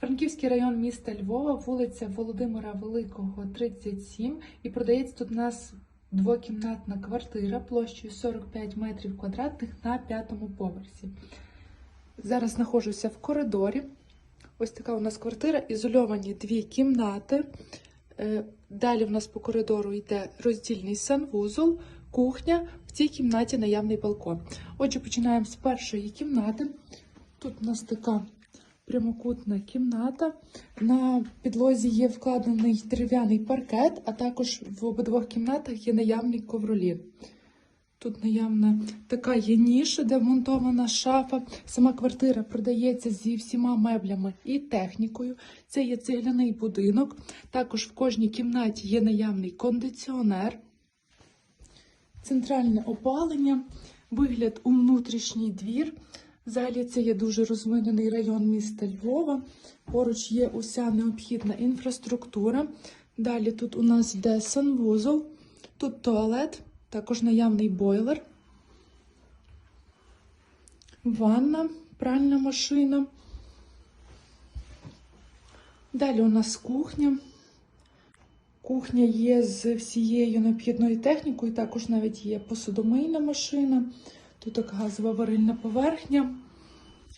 Франківський район міста Львова, вулиця Володимира Великого, 37. І продається тут у нас двокімнатна квартира площею 45 метрів квадратних на п'ятому поверсі. Зараз знаходжуся в коридорі. Ось така у нас квартира, ізольовані дві кімнати. Е, Далі в нас по коридору йде роздільний санвузол, кухня. В цій кімнаті наявний балкон. Отже, починаємо з першої кімнати. Тут у нас така прямокутна кімната. На підлозі є вкладений дерев'яний паркет, а також в обидвох кімнатах є наявний ковролін. Тут наявна така є ніша, де вмонтована шафа. Сама квартира продається зі всіма меблями і технікою. Це є цегляний будинок. Також в кожній кімнаті є наявний кондиціонер, центральне опалення, вигляд у внутрішній двір. Взагалі це є дуже розвинений район міста Львова. Поруч є уся необхідна інфраструктура. Далі тут у нас йде санвузол, тут туалет, також наявний бойлер, ванна, пральна машина. Далі у нас кухня. Кухня є з всією необхідною технікою, також навіть є посудомийна машина. Тут така газова варильна поверхня,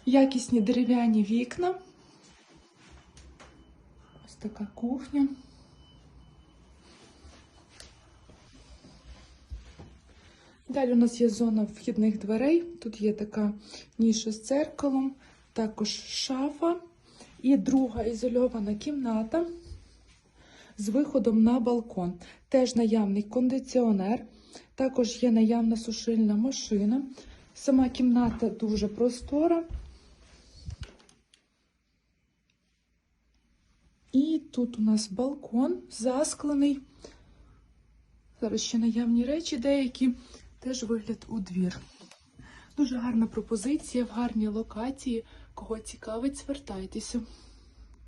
якісні дерев'яні вікна. Ось така кухня. Далі у нас є зона вхідних дверей. Тут є така ніша з дзеркалом, також шафа і друга ізольована кімната з виходом на балкон. Теж наявний кондиціонер, також є наявна сушильна машина. Сама кімната дуже простора. І тут у нас балкон засклений. Зараз ще наявні речі деякі, теж вигляд у двір. Дуже гарна пропозиція в гарній локації. Кого цікавить, звертайтеся.